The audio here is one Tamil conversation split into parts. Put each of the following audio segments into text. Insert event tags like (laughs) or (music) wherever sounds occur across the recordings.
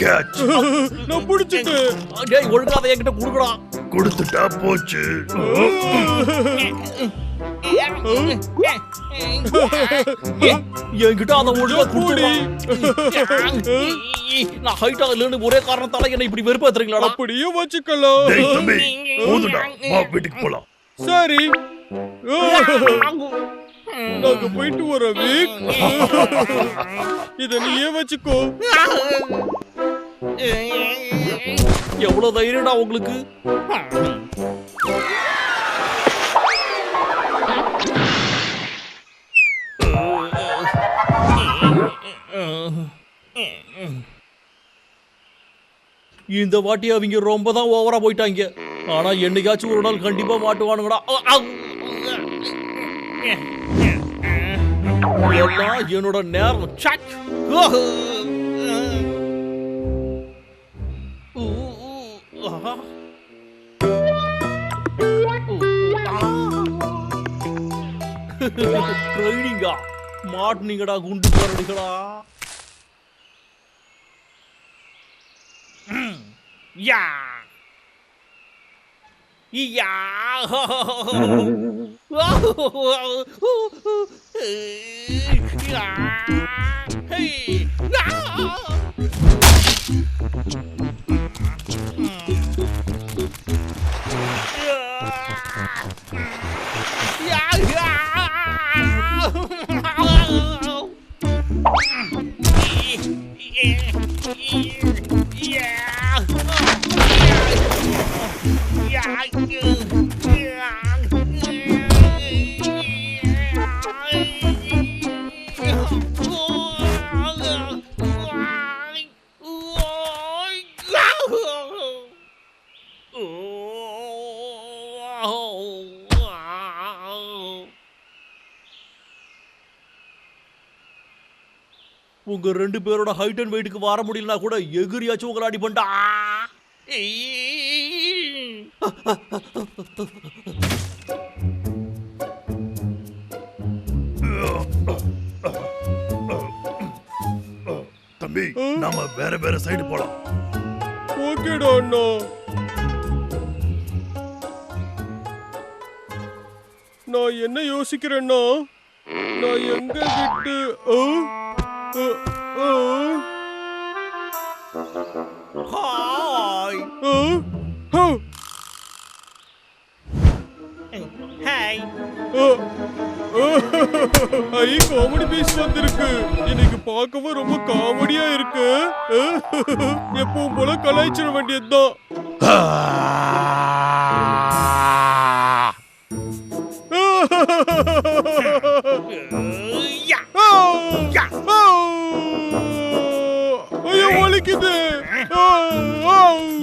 கேட்ச் நான் பிடிச்சிட்டேன் டேய் ஒழுங்கா அதை என்கிட்ட குடுக்கடா. கொடுத்துட்டா போச்சு. என்கிட்ட அதை ஒழுங்கா. குடுக்கடா நான் ஹைட்டா இல்லைன்னு ஒரே காரணத்தால என்ன இப்படி வெறுப்பேத்துறீங்களாடா. அப்படியே வச்சுக்கலாம். போதுடா வா வீட்டுக்கு போலாம். சரி. நாங்க போயிட்டு வர வீக். இத நீயே வச்சுக்கோ. எவ்வளவு தைரியடா உங்களுக்கு? இந்த வாட்டி அவங்க ரொம்ப தான் ஓவரா போயிட்டாங்க. ஆனா என்னைக்காச்சும் ஒரு நாள் கண்டிப்பா மாட்டுவானுங்கடா. எல்லாம் என்னோட நேரம் சக். ட்ரைனிங்கா? மாட்டினீங்கடா குண்டு கரடிகளா ம். யா. யா. (laughs) யா உங்க ரெண்டு பேரோட ஹைட் அண்ட் வெயிட்டுக்கு வர முடியலனா கூட எகிரியாச்சும் உங்களை அடி பண்ணா தம்பி நாம வேற வேற சைடு போலாம். ஓகேடா அண்ணா. நான் என்ன யோசிக்கிறேன்னா நான் எங்க விட்டு hi hi I comedy piece வந்திருக்கு இன்னைக்கு பார்க்கவும் ரொம்ப காமெடியா இருக்கு எப்பவும் போல கலாய்ச்சிட வேண்டியதுதான்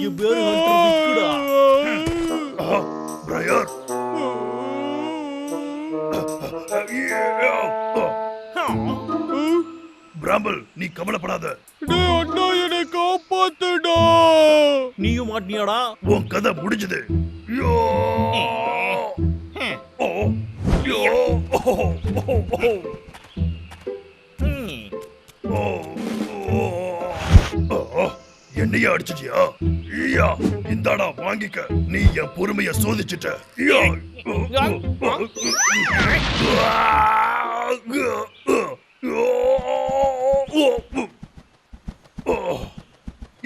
என் பேரு பிரயர் பிராம்பல் நீ கவலைப்படாத. அண்ணா என்னை காப்பாத்துடா. நீயும் மாட்டினியாடா? உன் கதை முடிஞ்சது. யோ! என்னையா அடிச்சிட்டியா? ஐயா இந்தாடா வாங்கிக்க. நீ என் பொறுமைய சோதிச்சுட்ட!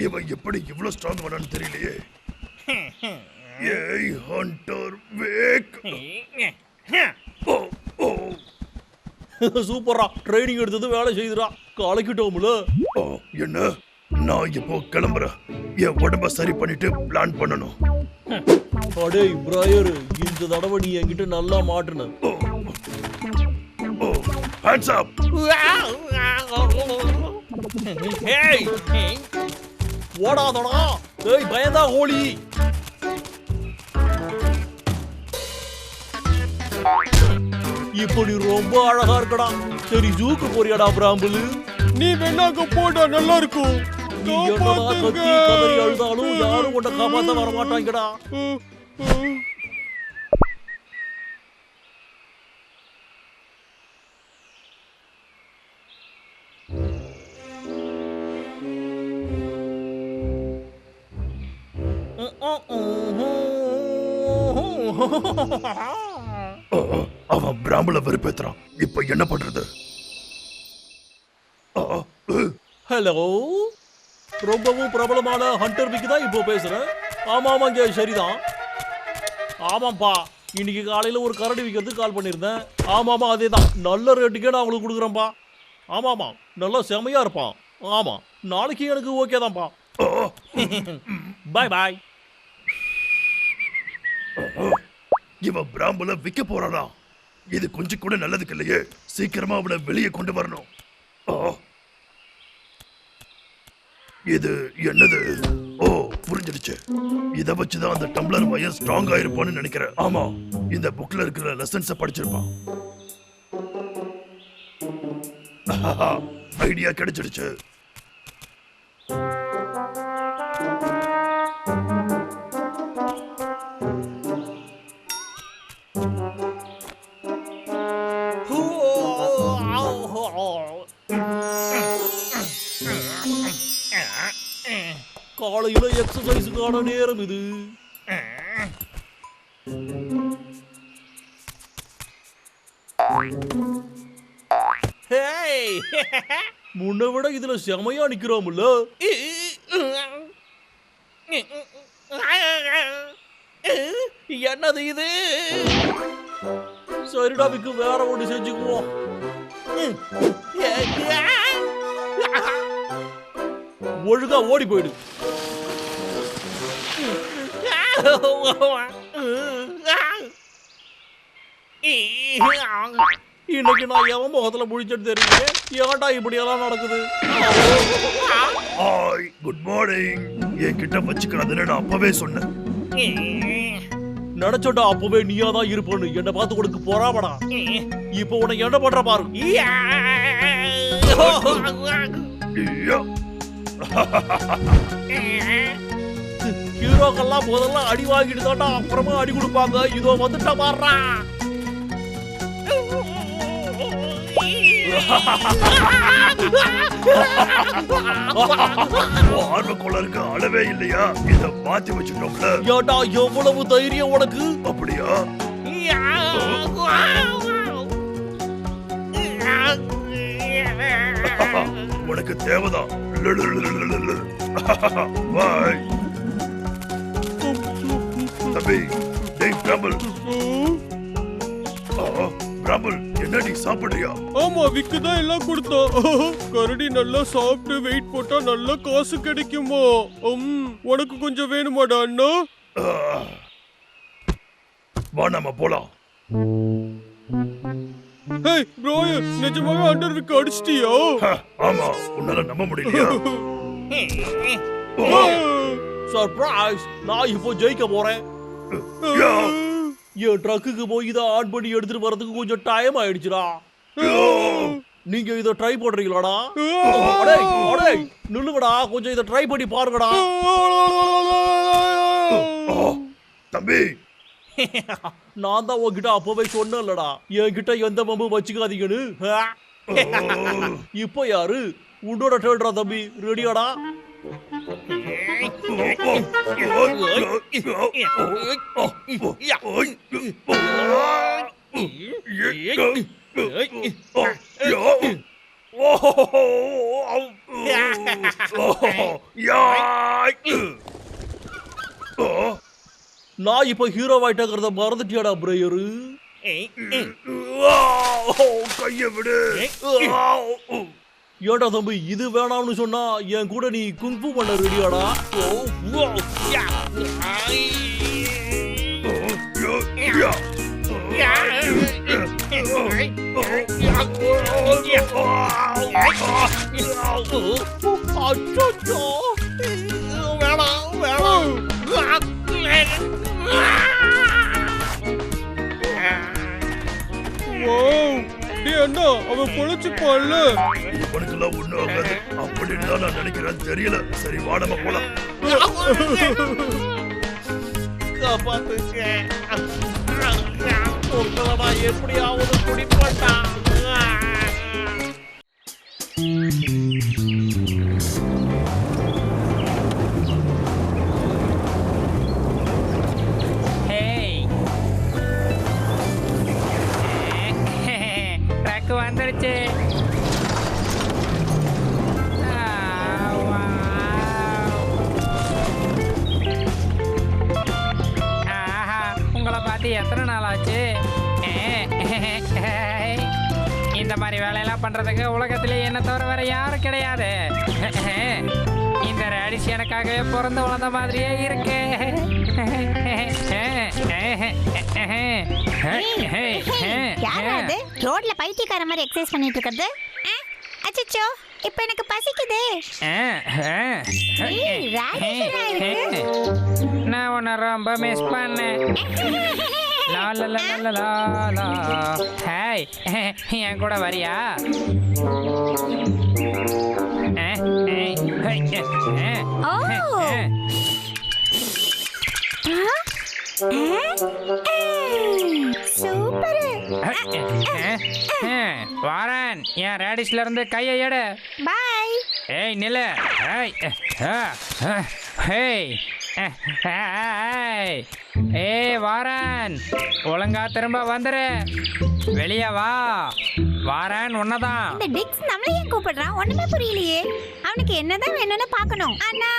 இவன் எப்படி இவ்வளவு ஸ்ட்ராங் பண்ணான்னு தெரியலையே. ஏய் ஹண்டர் வேக் சூப்பரா ட்ரைனிங் எடுத்தது வேலை செய்துடா கலக்கிட்டோம்ல. என்ன? நான் இப்போ கிளம்புறேன் என் உடம்ப சரி பண்ணிட்டு பிளான் பண்ணணும். அடே பிராயர் இந்த தடவை நீ என்கிட்ட நல்லா மாட்டுன. ஹேண்ட்ஸ் அப் ஏய் ஓடாதடா. ஏய் பயந்தா கோழி இப்போ நீ ரொம்ப அழகா இருக்கடா. சரி ஜூக்கு போறியாடா பிராம்பலு. நீ வேணா அங்க போடா நல்லா இருக்கும். நீ என்னடா கத்தி கதறி அழுதாலும் யாரும் உன்னை காப்பாத்த வர மாட்டாங்கடா. அவன் பிராம்பல வெறுப்பேத்துறான். இப்ப என்ன பண்றது? ஹலோ? ரொம்பவும் பிரபலமான ஹண்டர் பிக்கு தான் இப்போ பேசுகிறேன் ஆமாம் ஆமாங்க சரிதான். ஆமாம்ப்பா இன்னைக்கு காலையில் ஒரு கரடி விற்கிறதுக்கு கால் பண்ணியிருந்தேன். ஆமாம்மா அதே தான் நல்ல ரேட்டுக்கே நான் உங்களுக்கு கொடுக்குறேன்ப்பா ஆமாம்மா நல்லா செமையாக இருப்பான் ஆமாம் நாளைக்கு எனக்கு ஓகே தான்ப்பா பாய் பாய் இவன் பிராம்பல விற்க போறானா? இது கொஞ்சம் கூட நல்லதுக்கு இல்லையே. சீக்கிரமா அவனை வெளியே கொண்டு வரணும். ஆ. இது என்னது? ஓ புரிஞ்சிடுச்சு. இத வச்சுதான் அந்த டம்ளர் பையன் ஸ்ட்ராங் ஆயிருப்பான்னு நினைக்கிறேன். ஆமா இந்த புக்ல இருக்கிற லெசன்ஸ படிச்சிருப்பான். ஐடியா கிடைச்சிடுச்சு. காலையில எக்ஸசைஸுக்கான நேரம் இது. (laughs) முன்ன விட இதுல செமையா நிக்கிறோம்ல (laughs) என்னது இது? சரிடா விக்கு வேற ஒன்று செஞ்சுக்குவோம். (laughs) ஒழுங்கா ஓடி போயிடு. இன்னைக்கு நான் எவன் முகத்துல முடிச்சிட்டு தெரியல ஏன்டா இப்படி எல்லாம் நடக்குது? ஹாய் குட் மார்னிங் என்கிட்ட வச்சுக்காதுன்னு நான் அப்பவே சொன்னேன். நினைச்சோண்டா அப்பவே நீயா தான் இருப்பேன்னு. என்ன பார்த்து உனக்கு பொறாமடா. இப்போ உனக்கு என்ன பண்ற பாரு. (laughs) ஐயா. (laughs) ஹீரோக்கெல்லாம் முதல்ல அடி வாங்கிட்டு தான்டா அப்புறமா அடி கொடுப்பாங்க. இதோ வந்துட்டா பாடுறா ஆர்வ கோளாறுக்கு அளவே இல்லையா? இத மாத்தி வச்சுட்டோம்ல. ஏன்டா எவ்வளவு தைரியம் உனக்கு? அப்படியா? உனக்கு தேவைதான். பாய் (laughs) தம்பி டேய் பிராமல் பிராமல் என்னடி சாப்பிடுறியா ஆமா விக்கு தான் எல்லாம் கொடுத்தான். கரடி நல்லா சாப்பிட்டு வெயிட் போட்டா நல்ல காசு கிடைக்குமா? உம் உனக்கு கொஞ்சம் வேணுமாடா அண்ணா. வா நாம போலாம். ஹேய் ப்ரோயர் நிஜமாவே அண்டர் விக்கு அடிச்சிட்டியா? ஹ, ஆமா உன்னால நம்ப முடியலையா? (laughs) சர்ப்ரைஸ் நான் இப்போ ஜெயிக்க போறேன். யா, என் ட்ரக்குக்கு போய் இதை ஆன் பண்ணி எடுத்துட்டு வரதுக்கு கொஞ்சம் டைம் ஆயிடுச்சுடா. நீங்க இதை ட்ரை பண்றீங்களாடா? அடே அடே நில்லுங்கடா கொஞ்சம் இதை ட்ரை பண்ணி பாருங்கடா. தம்பி. நான் தான் உன்கிட்ட அப்பவே சொன்னேன்லடா. என்கிட்ட எந்த பம்பு வச்சுக்காதீங்கன்னு. இப்போ யாரு? உன்னோட டேர்ன்டா தம்பி. ரெடியாடா நான் இப்ப ஹீரோ ஆயிட்டங்கிறத மறந்துட்டியாடா பிரேயரு கைய விடு. ஏடா தம்பி இது வேணாம்னு சொன்னா என் கூட நீ குங்ஃபு பண்ண ரெடியாடா வேணாம் வேணாம் வாவ் டேய் அண்ணா அவன் பொழைச்சுப்பான்ல ஒண்ணும் ஆகாது. அப்படின்னு தான் நான் நினைக்கிறேன் தெரியல. சரி வா நம்ம போலாம். காப்பாத்துங்க. உங்களடா எப்படியாவது குடிப்பட்டா எத்தனை நாள் ஆச்சு இந்த மாதிரி வேலையெல்லாம் பண்ணுறதுக்கு உலகத்திலே என்ன தவிர வேற யாரும் கிடையாது. இந்த ரேடிஸ் எனக்காகவே பிறந்து வளர்ந்த மாதிரியே இருக்கு. யாரா ரோட்ல பைத்தியக்கார மாதிரி எக்ஸசைஸ் பண்ணிட்டு இருக்கிறது. அச்சோ இப்போ எனக்கு பசிக்குது. நான் உன்னை ரொம்ப மிஸ் பண்ணேன். (laughs) ஹாய். என் கூட வரியா? ஓ. சூப்பர். வாரன் என் ரேடிஷ்ல இருந்து கையை எடு. பாய். ஏய் நில்லு. ஏய் ஹேய். ஏய். ஏய் வாரன் ஒழுங்கா திரும்ப வந்துரு. வெளியே வா. வாரன் உன்னதான். இந்த டிக்ஸ் நம்மள ஏன் கூப்பிடுறான்? ஒண்ணுமே புரியலையே. அவனுக்கு என்னதான் வேணும்னு பார்க்கணும். ஆனா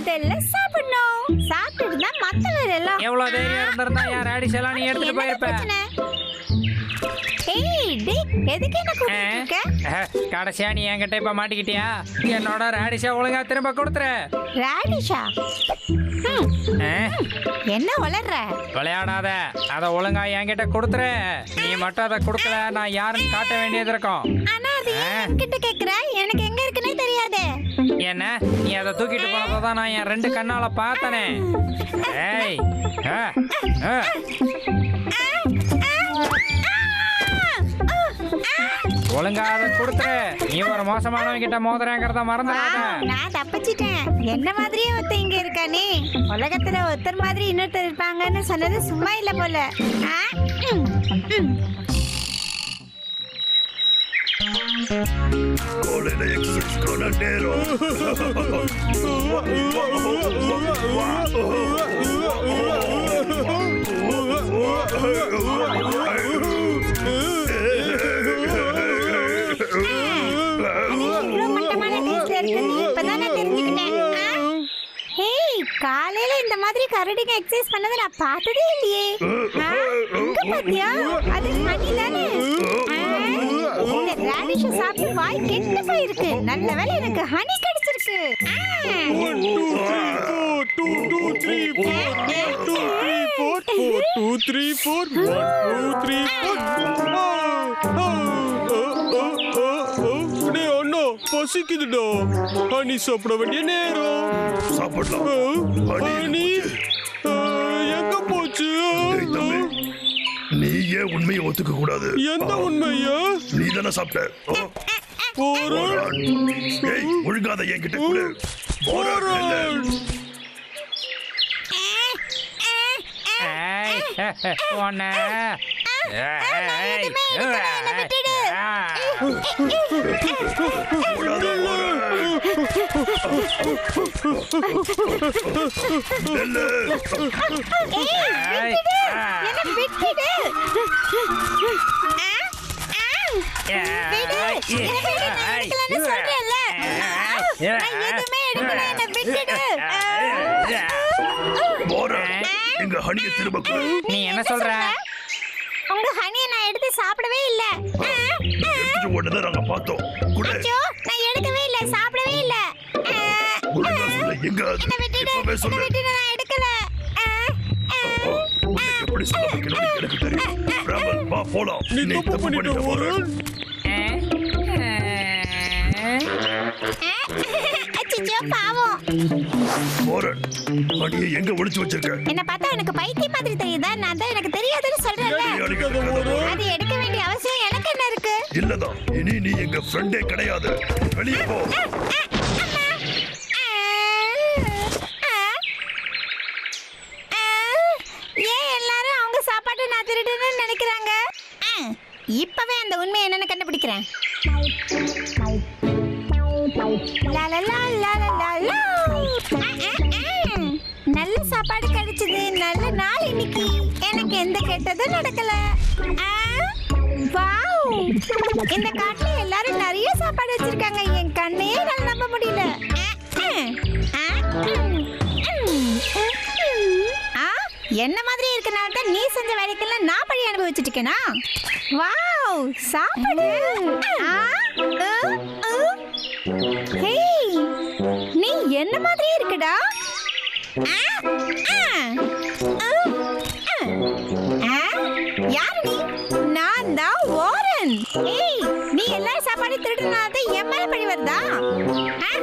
முதல்ல சாப்பிடணும். சாப்பிட்டுட்டு தான் மத்த வேலை எல்லாம். எவ்வளவு தைரியம் இருந்திருந்தா என் ரேடிஷ் எல்லாம் நீ எடுத்துட்டு போயிருப்ப? கடைசியா நீ என்கிட்ட இப்ப மாட்டிக்கிட்டியா? என்னோட ரேடிஷா ஒழுங்கா திரும்ப கொடுத்துரு. ராடிஷா என்ன வளர்ற? விளையாடாத. அதை ஒழுங்கா என்கிட்ட கொடுத்துரு. நீ மட்டும் அதை கொடுக்கல நான் யாருன்னு காட்ட வேண்டியது இருக்கும். ஆனா அது ஏன் என்கிட்ட கேக்குற? எனக்கு எங்க இருக்குன்னே தெரியாதே. என்ன? நீ அதை தூக்கிட்டு போனதை தான் நான் என் ரெண்டு கண்ணால பார்த்தனே. ஏய் ஒழுங்கா அதை கொடுத்துரு. நீ ஒரு மோசமானவங்க கிட்ட மோதுறேங்கிறத மறந்துடாத நான் தப்பிச்சிட்டேன். என்ன மாதிரியே ஒருத்தன் இங்க இருக்கானே? உலகத்துல ஒருத்தர் மாதிரி இன்னொருத்தர் இருப்பாங்கன்னு சொன்னது சும்மா இல்ல போல. ம். (laughs) காலையில இந்த மாதிரி கரடிங்க எக்ஸசைஸ் பண்ணதை நான் பார்த்ததே இல்லையே ஆ, இங்க பாத்தியா அது honey தானே இந்த அ சாப்பிட்டு வாய் கெட்டு போயிருக்கு நல்ல வேளை எனக்கு ஹனி கிடைச்சிருக்கு. One, two, three, four. Two, two, three, four. One, two, three, four. Four, two, பசிக்குதுடா. ஹனி சாப்பிட வேண்டிய நேரம். சாப்பிடலாம். ஹனி எங்க போச்சு? நீ ஏன் உண்மையை ஒத்துக்க கூடாது? எந்த உண்மையா? நீ தானே சாப்பிட்ட. ஒழுங்காத என்கிட்ட கொடு. போரான் இல்ல. எங்க ஹனியை திரும்ப நீ என்ன சொல்ற? உங்க ஹனியை நான் எடுத்து சாப்பிடவே இல்ல. ஓடுனதை நாங்க பார்த்தோம். குடு. நான் எடுக்கவே இல்ல சாப்பிடவே இல்ல. ஒழுங்கா சொல்லு எங்க அது? என்னை விட்டுடு இப்பவே சொல்லு நான் எடுக்கல. எப்படி சொல்ல வைக்கணும்னு எனக்கு தெரியும். ராமன் வா போலாம். நீ நீ தப்பு தப்பு பண்ணிட்ட பண்ணிட்ட போரான் அச்சச்சோ பாவம். போரான் ஹனியை எங்க ஒளிச்சு வச்சிருக்க? என்ன பார்த்தா எனக்கு பைத்தியம் மாதிரி தெரியுதா? நான் தான் எனக்கு தெரியாதுன்னு சொல்றேன்ல. இல்லதான் இனி நீ எங்க ஃப்ரெண்டே கிடையாது. வெளியே போ. ஏன் அவங்க சாப்பாட்டை நான் நினைக்கிறாங்க? ஆ, இப்பவே அந்த உண்மை என்னன்னு கண்டுபிடிக்கிறேன். நல்ல சாப்பாடு கிடைச்சது. நல்ல நாள் இன்னைக்கு. எனக்கு எந்த கெட்டதும் நடக்கல. இந்த காட்டுல எல்லாரும் நிறைய சாப்பாடு வச்சிருக்காங்க. என் கண்ணே என்னால நம்ப முடியல. ஆ, ஆ, என்ன மாதிரி இருக்கனால தான் நீ செஞ்ச வேலைக்கெல்லாம் நான் பழி அனுபவிச்சுட்டு இருக்கேனா வாவ் சாப்பாடு. ஹேய் நீ என்ன மாதிரியே இருக்குடா? வாரன் ஏய் நீ எல்லா சாப்பாடு திருடுனாத என் மேல பழி வருதா? அத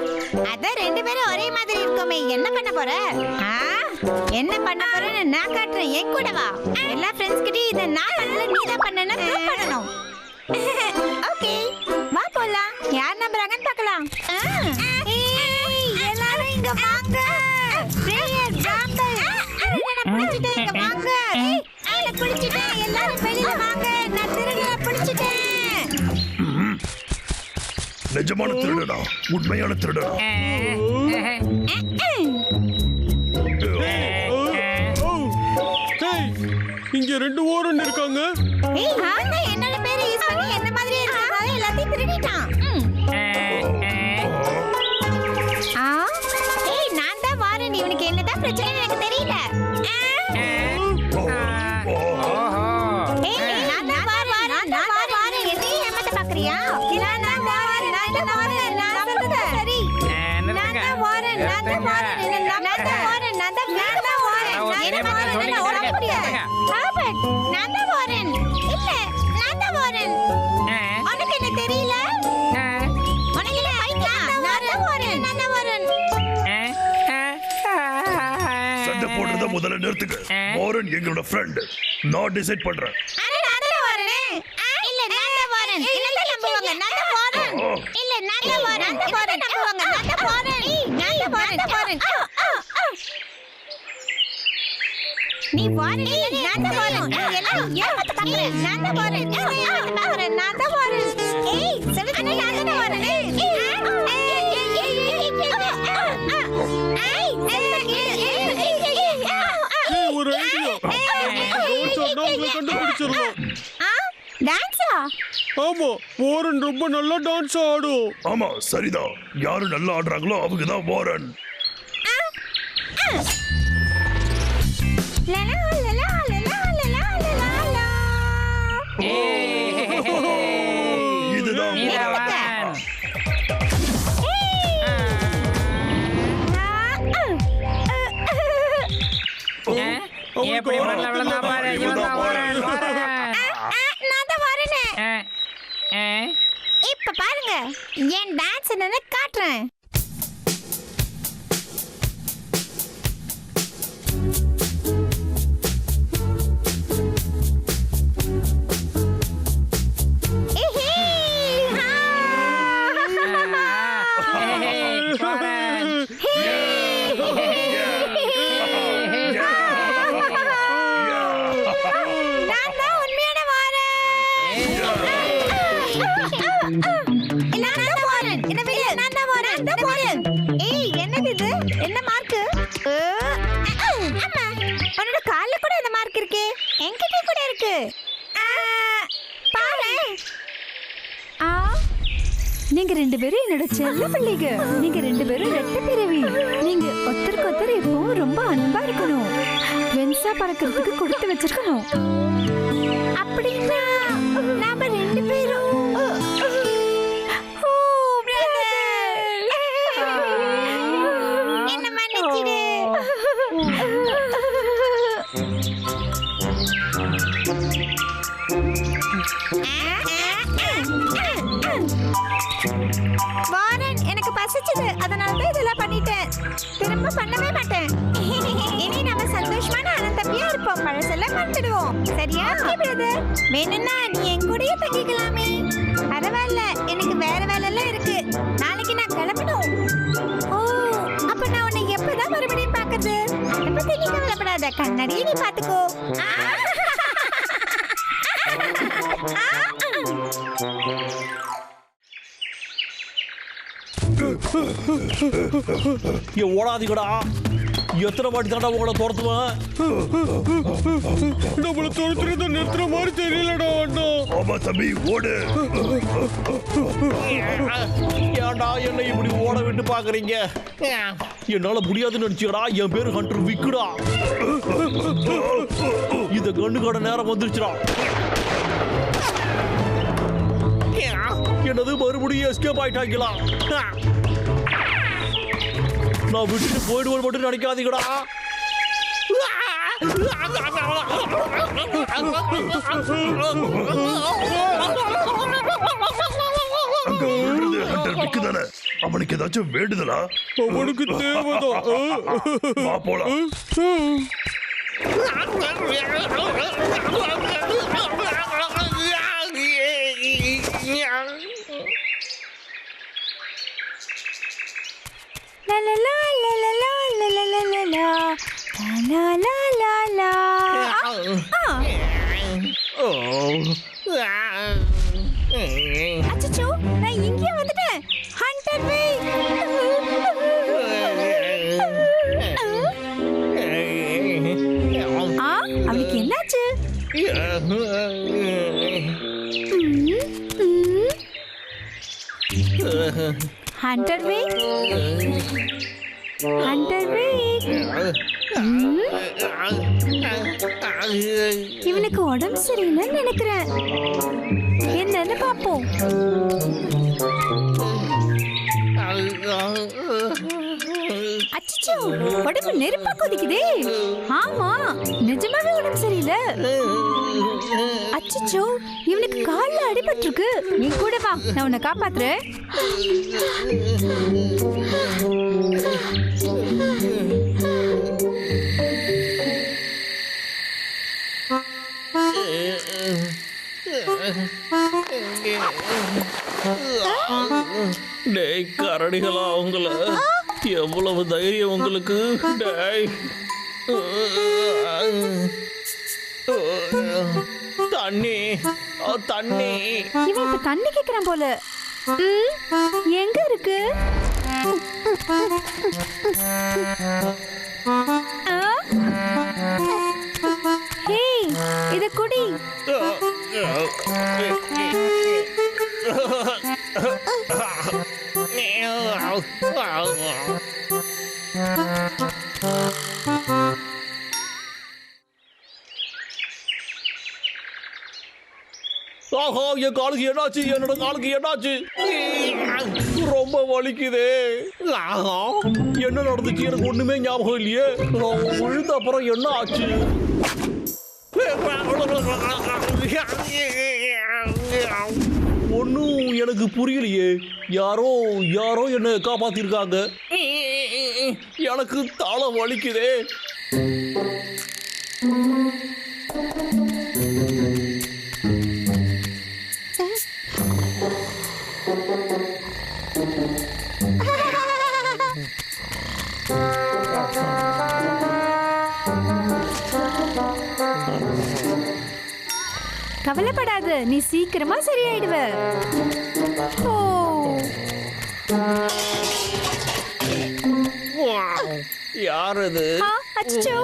அதான் ரெண்டு பேரும் ஒரே மாதிரி இருக்கோமே. என்ன பண்ண போற? ஆ, என்ன பண்ண போறேன்னு நான் காட்டுறேன். என் கூட வா. எல்லா ஃப்ரெண்ட்ஸ் கிட்டயும் இதை நான் நீ தான் பண்ணணும் ஓகே நிஜமான திருடனா? உண்மையான திருடனா? இங்க ரெண்டு ஓரன் இருக்காங்க. முதல்ல நிறுத்துங்க. வாரன் எங்களோட ஃப்ரெண்ட் நான் டிசைட் பண்றேன். நீ வாரன். இல்ல நான் தான் வாரன். நீ எல்லாம் ஏமாத்த பாக்குற நான் தான் வாரன். நான் தான் வாரன். ஆமா ஓரன் ரொம்ப நல்லா டான்ஸ் ஆடும். ஆமா சரிதான் யாரு நல்லா ஆடுறாங்களோ அவங்க தான் வாரன் லலா லலா லலா லலா லலா லா. இதுதான் வாரன். எப்படி மண்ணில் விழுந்தா பாரு இவன் தான் வாரன் வாரன் நான் தான் வரேனே ஆ, ஆ. இப்ப பாருங்க என் டான்ஸ் என்னன்னு காட்டுறேன். என்னது இது? என்ன மார்க் அம்மா உன்னோட கால்ல கூட இந்த மார்க் இருக்கு? என்கிட்ட கூட இருக்கு. பாரு. ஆ நீங்க ரெண்டு பேரும் என்னோட செல்ல பிள்ளைங்க. நீங்க ரெண்டு பேரும் ரெட்ட பிறவி. நீங்க ஒருத்தருக்கு ஒருத்தர் எப்பவும் ரொம்ப அன்பா இருக்கணும். ஃப்ரெண்ட்ஸா பறக்கிறதுக்கு கொடுத்து வச்சிருக்கணும். அப்படின்னா ரசிச்சது. அதனால தான் இதெல்லாம் பண்ணிட்டேன். திரும்ப பண்ணவே மாட்டேன். இனி நம்ம சந்தோஷமான அனந்தப்பியா இருப்போம். பழசெல்லாம் மறந்துடுவோம். சரியா? பிரதர் வேணும்னா நீ என் கூடயே தங்கிக்கலாமே. பரவாயில்ல. எனக்கு வேற வேலை எல்லாம் இருக்கு. நாளைக்கு நான் கிளம்பணும். ஓ அப்ப நான் உன்னை எப்பதான் மறுபடியும் பாக்குறது அதை பத்தி நீ கவலைப்படாத. கண்ணாடியே நீ பாத்துக்கோ இங்க ஓடாதீங்கடா. எத்தனை வாட்டி தாண்டா உங்களை துரத்துவேன்? நம்மள துரத்துறத நிறுத்துற மாதிரி தெரியலடா அண்ணா. ஆமா தம்பி ஓடு. ஏன்டா என்னை இப்படி ஓட விட்டு பாக்குறீங்க? என்னால முடியாதுன்னு நினைச்சியடா என் பேரு ஹண்டர் விக்குடா. இந்த கண்ணுக்கான நேரம் வந்துருச்சுடா. என்னது மறுபடியும் எஸ்கேப் ஆயிட்டாங்களா? நான் விட்டுட்டு போயிடுவோம் மட்டும் நினைக்காதீங்கடா அவனுக்கு ஏதாச்சும் வேண்டுதலா? அவனுக்கு தேவைதான். போலாம். அச்சச்சோ நான் இங்கே வந்துட்டேன். ஹண்டர் வே ஆ அவனுக்கு என்னாச்சு? ஹண்டர் வே ஹண்டர் வே இவனுக்கு உடம்பு சரியில்லைன்னு நினைக்கிறேன். என்னன்னு பாப்போம் உடம்பு நெருப்பா கொதிக்குதே. ஆமா நிஜமாவே உடம்பு சரியில்லை. அச்சச்சோ இவனுக்கு கால்ல அடிபட்டிருக்கு. நீ கூட வா நான் உன்னை காப்பாத்துறேன். டேய் கரடிகளா உங்கள எவ்வளவு தைரியம் உங்களுக்கு? தண்ணி. தண்ணி. இவன் இப்ப தண்ணி கேக்குறான் போல. எங்க இருக்கு? இத குடி. ஆஹா என் காலுக்கு என்னாச்சு? என்னோட காலுக்கு என்னாச்சு? ரொம்ப வலிக்குதே. ஆஹா, என்ன நடந்துச்சு? எனக்கு ஒண்ணுமே ஞாபகம் இல்லையே. விழுந்த அப்புறம் என்ன ஆச்சு? ஒன்னும் எனக்கு புரியலையே. யாரோ யாரோ என்ன காப்பாத்திருக்காங்க. எனக்கு தலை வலிக்குதே. கவலைப்படாத நீ சீக்கிரமா சரியாயிடுவ. ஓ. யார் அது ஆ, அச்சச்சோ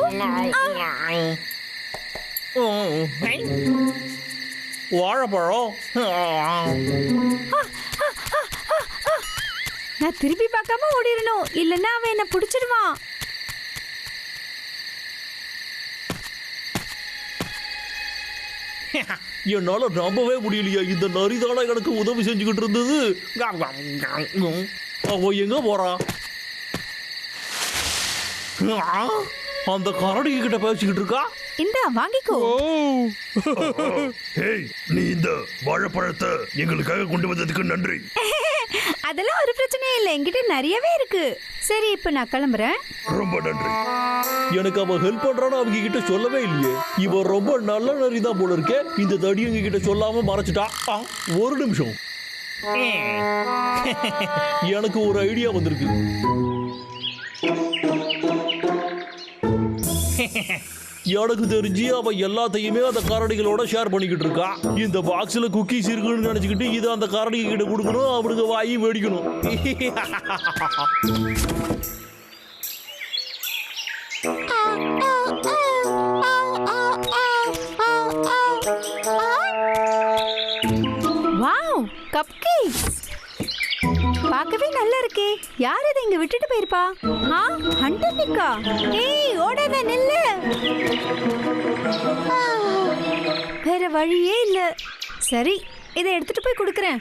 வாழைப்பழம்? நான் திருப்பி பார்க்காம ஓடிடணும். இல்லைன்னா அவன் என்ன பிடிச்சிடுவான். (laughs) என்னால நம்பவே முடியலையே. இந்த நரிதான எனக்கு உதவி செஞ்சுக்கிட்டு இருந்தது? அவ எங்க போறா? ஆ, அந்த கரடி கிட்ட பேசிக்கிட்டு இருக்கா? இந்தா வாங்கிக்கோ. (laughs) ஹேய் நீ இந்த வாழைப்பழத்தை எங்களுக்காக கொண்டு வந்ததுக்கு நன்றி. (laughs) அதெல்லாம் ஒரு பிரச்சனையும் இல்லை. என்கிட்ட நிறையவே இருக்கு. சரி இப்போ நான் கிளம்புறேன். ரொம்ப நன்றி. எனக்கு அவ ஹெல்ப் பண்றான்னு அவங்க கிட்ட சொல்லவே இல்லையே. இவ ரொம்ப நல்ல நரி தான் போல இருக்கே. இந்த தடி எங்க கிட்ட சொல்லாம மறைச்சிட்டா. ஆ, ஒரு நிமிஷம். எனக்கு ஒரு ஐடியா வந்திருக்கு. எனக்கு தெரிஞ்சு அவன் எல்லாத்தையுமே அந்த கரடிகளோட ஷேர் பண்ணிக்கிட்டு இருக்கான் இந்த பாக்ஸ்ல குக்கீஸ் இருக்குன்னு நினைச்சுக்கிட்டு இதை அந்த கரடிங்க கிட்ட கொடுக்கணும் அவனுக்கு வாங்கி வெடிக்கணும். வாவ் கப் பார்க்கவே நல்லா இருக்கே. இருக்கே யார் இதை இங்க விட்டுட்டு போயிருப்பா? ஆ ஹண்டர் நிக்கா? ஏய் ஓடாத நில்லு. வேற வழியே இல்ல. சரி இதை எடுத்துட்டு போய் கொடுக்கறேன்.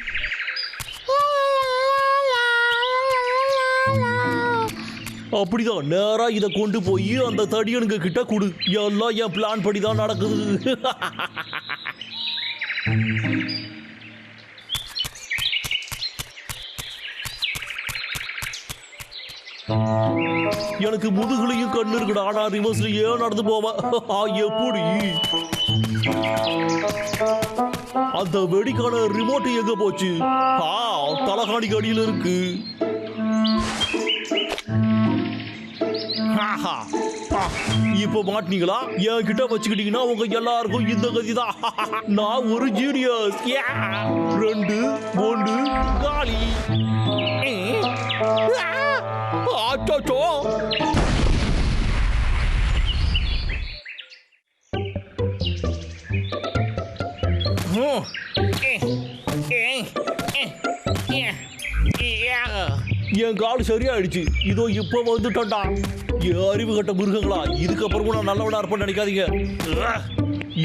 அப்படிதான் நேரா இத கொண்டு போய் அந்த தடியனுங்க கிட்ட கொடு. எல்லாம் என் பிளான் படி தான் நடக்குது. (laughs) எனக்கு முதுகுலையும் கண்ணு இருக்குடா ஆனா ரிவர்ஸ்ல ஏன் நடந்து போவா? எப்படி? அந்த வெடிக்கான ரிமோட் எங்க போச்சு? ஆ தலகாணி கடியில இருக்கு. ஆஹா. ஆ, இப்போ மாட்டினீங்களா? என் கிட்ட வச்சுக்கிட்டீங்கன்னா உங்க எல்லாருக்கும் இந்த கதி தான் நான் ஒரு ஜீனியஸ் ரெண்டு ஒன்று காலி. அச்சோ என் கால் சரியாயிடுச்சு. இதோ இப்போ வந்துட்டோம்டா. என் அறிவு கட்ட மிருகங்களா இதுக்கப்புறமும் நான் நல்லவனா இருப்பேன்னு நினைக்காதீங்க.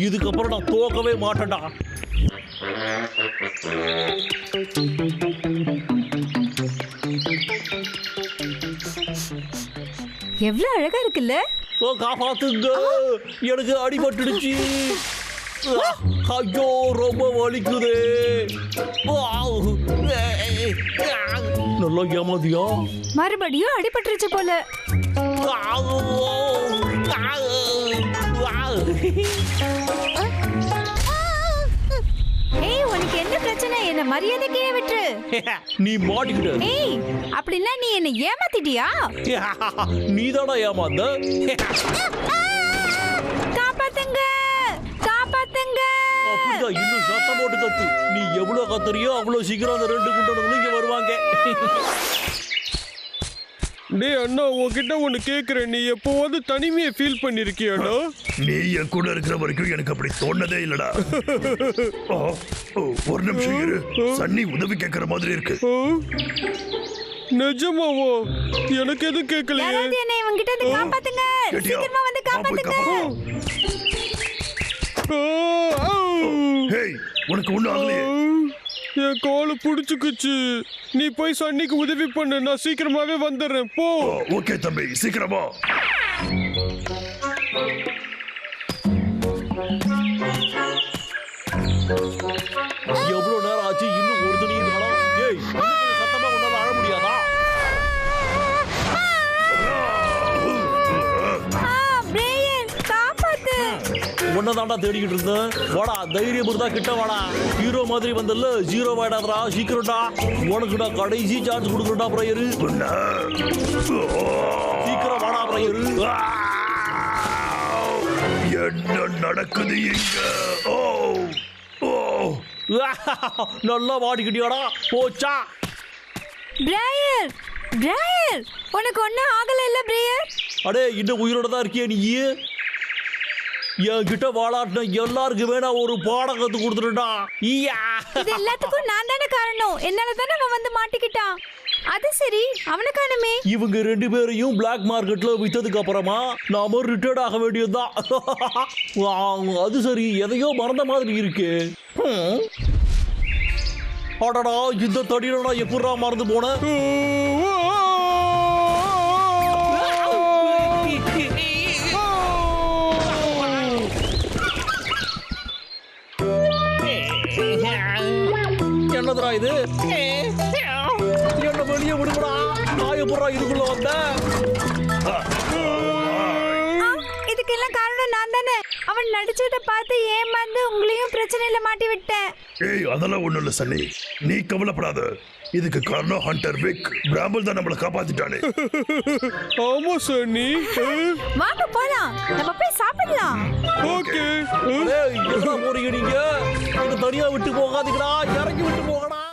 இதுக்கப்புறம் நான் தோக்கவே மாட்டேன்டா. எவ்வளவு அழகா இருக்குல்ல? ஓ காப்பாத்துங்க. எனக்கு அடிபட்டுடுச்சு ஐயோ ரொம்ப வலிக்குதே. ஆ. நல்லா ஏமாதியா? மறுபடியும் அடிபட்டுருச்சு போல. ஆவ். ஏய் உனக்கு என்ன பிரச்சனை? என்ன மரியாதை கீழே விட்டுரு. (laughs) நீ மாட்டிக்கிட்ட. ஏய் அப்படின்னா நீ என்ன ஏமாத்திட்டியா? (laughs) நீதானா ஏமாந்த. (laughs) காப்பாத்துங்க காப்பாத்துங்க. அப்படிதான் இன்னும் சத்தம் போட்டு கத்து நீ எவ்வளவு கத்துறியோ அவ்வளவு சீக்கிரம் அந்த ரெண்டு குண்டனுங்களும் இங்க வருவாங்க. டேய் அண்ணா உன்கிட்ட ஒன்னு கேக்குறேன். நீ எப்போவாவது தனிமையை ஃபீல் பண்ணிருக்கியாடா நீ என் கூட இருக்கிற வரைக்கும் எனக்கு அப்படி தோணதே இல்லடா. (laughs) ஒரு நிமிஷம் இரு. சன்னி உதவி கேட்கற மாதிரி இருக்கு? நிஜமாவா? எனக்கு எதுவும் கேட்கலையே என்ன இவங்கிட்ட இருந்து காப்பாத்துங்க? சீக்கிரமா வந்து காப்பாத்துங்க. ஹேய் உனக்கு ஆ, ஆகலையே. என் காலு புடிச்சுக்குச்சு. நீ போய் சன்னிக்கு உதவி பண்ணு. நான் சீக்கிரமாவே வந்துடுறேன். போ. ஓகே தம்பி. சீக்கிரமா. எவ்வளவு நேரம் ஆச்சு? இன்னும் ஒரு துணியும் காணோம் ஏய் உன்னதாண்டா தேடிக்கிட்டு இருந்தேன் வாடா தைரியம் இருந்தா கிட்ட வாடா. ஹீரோ மாதிரி வந்தல்ல ஜீரோ வாடாதடா சீக்கிரம்டா. உனக்கு நான் கடைசி சான்ஸ் கொடுக்குறேன்டா பிரயரு உன்னை. ஓ, சீக்கிரம் வாடா பிரயரு என்ன நடக்குது இங்க? ஓ ஓ. நல்லா மாட்டிக்கிட்டியாடா போச்சா? பிரேயர் பிரேயர் உனக்கு ஒண்ணும் ஆகல இல்ல பிரேயர் அடே இன்னும் உயிரோட தான் இருக்கியே நீ என்கிட்ட வாழாட்டின எல்லாருக்குமே நான் ஒரு பாடம் கத்து கொடுத்துட்டா. ஈயா. இது எல்லாத்துக்கும் நான் தானே காரணம். என்னால தானே அவன் வந்து மாட்டிக்கிட்டான். அது சரி அவனை காணுமே. இவங்க ரெண்டு பேரையும் பிளாக் மார்க்கெட்ல வித்ததுக்கு அப்புறமா நாம ரிட்டையர்ட் ஆக வேண்டியதுதான் அது சரி எதையோ மறந்த மாதிரி இருக்கு. அடடா இந்த தடியடா எப்படா மறந்து போனேன் என்னதுடா இது? என்ன வெளியே விடுங்கடா. நான் எப்படா இதுக்குள்ள வந்தேன்? ஆ, இதுக்கெல்லாம் காரணம் நான் தானே. அவன் நடிச்சதை பார்த்து ஏமாந்து உங்களையும் பிரச்சனையில மாட்டி விட்டேன் ஏய் அதெல்லாம் ஒண்ணும் இல்ல சன்னி. நீ கவலைப்படாத. இதுக்கு காரணம் ஹண்டர் விக் பிராமல் தான் நம்மளை காப்பாத்திட்டானே. (laughs) ஆமா சன்னி. வாங்க போலாம். நம்ம போய் சாப்பிடலாம். ஓகே. போறீங்க நீங்க தனியா விட்டு போகாதீங்கடா. இறங்கி விட்டு போ